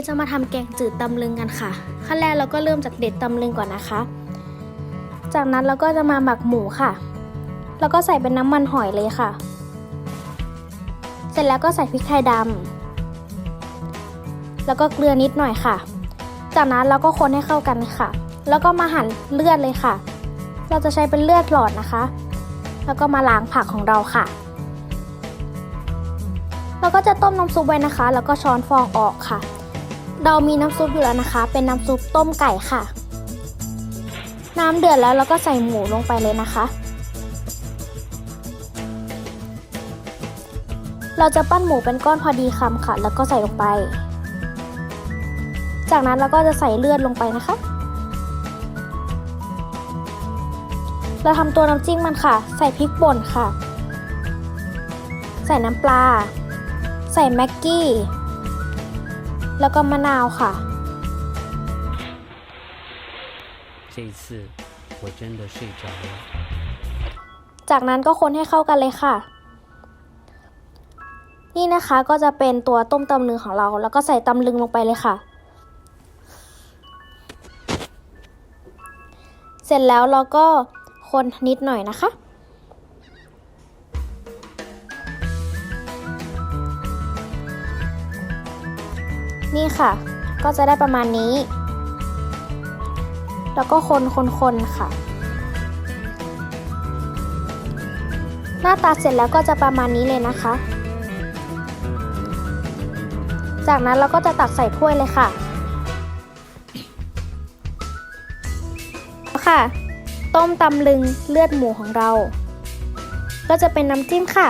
นี้จะมาทำแกงจืดตำลึงกันค่ะ ขั้นแรกเราก็เริ่มจากเด็ดตำลึงก่อนนะคะ จากนั้นเราก็จะมาหมักหมูค่ะ แล้วก็ใส่เป็นน้ำมันหอยเลยค่ะ เสร็จแล้วก็ใส่พริกไทยดำแล้วก็เกลือนิดหน่อยค่ะ จากนั้นเราก็คนให้เข้ากันค่ะ แล้วก็มาหั่นเลือดเลยค่ะ เราจะใช้เป็นเลือดหลอดนะคะ แล้วก็มาล้างผักของเราค่ะเราก็จะต้มน้ำซุปไว้นะคะ แล้วก็ช้อนฟองออกค่ะ เรามีน้ำซุปอยู่แล้วนะคะ เป็นน้ำซุปต้มไก่ค่ะ น้ำเดือดแล้วเราก็ใส่หมูลงไปเลยนะคะ เราจะปั้นหมูเป็นก้อนพอดีคำค่ะ แล้วก็ใส่ลงไป จากนั้นเราก็จะใส่เลือดลงไปนะคะ เราทำตัวน้ำจิ้มมันค่ะ ใส่พริกป่นค่ะ ใส่น้ำปลา ใส่แม็กกี้ แล้วก็มะนาวค่ะ 这一次我真的睡着了。 จากนั้นก็คนให้เข้ากันเลยค่ะ นี่นะคะก็จะเป็นตัวต้มตำลึงของเรา แล้วก็ใส่ตำลึงลงไปเลยค่ะ เสร็จแล้วเราก็คนนิดหน่อยนะคะ นี่ค่ะ ก็จะได้ประมาณนี้ แล้วก็คนคนคนค่ะ หน้าตาเสร็จแล้วก็จะประมาณนี้เลยนะคะ จากนั้นเราก็จะตักใส่ถ้วยเลยค่ะ ค่ะ ต้มตำลึงเลือดหมูของเรา ก็จะเป็นน้ำจิ้มค่ะ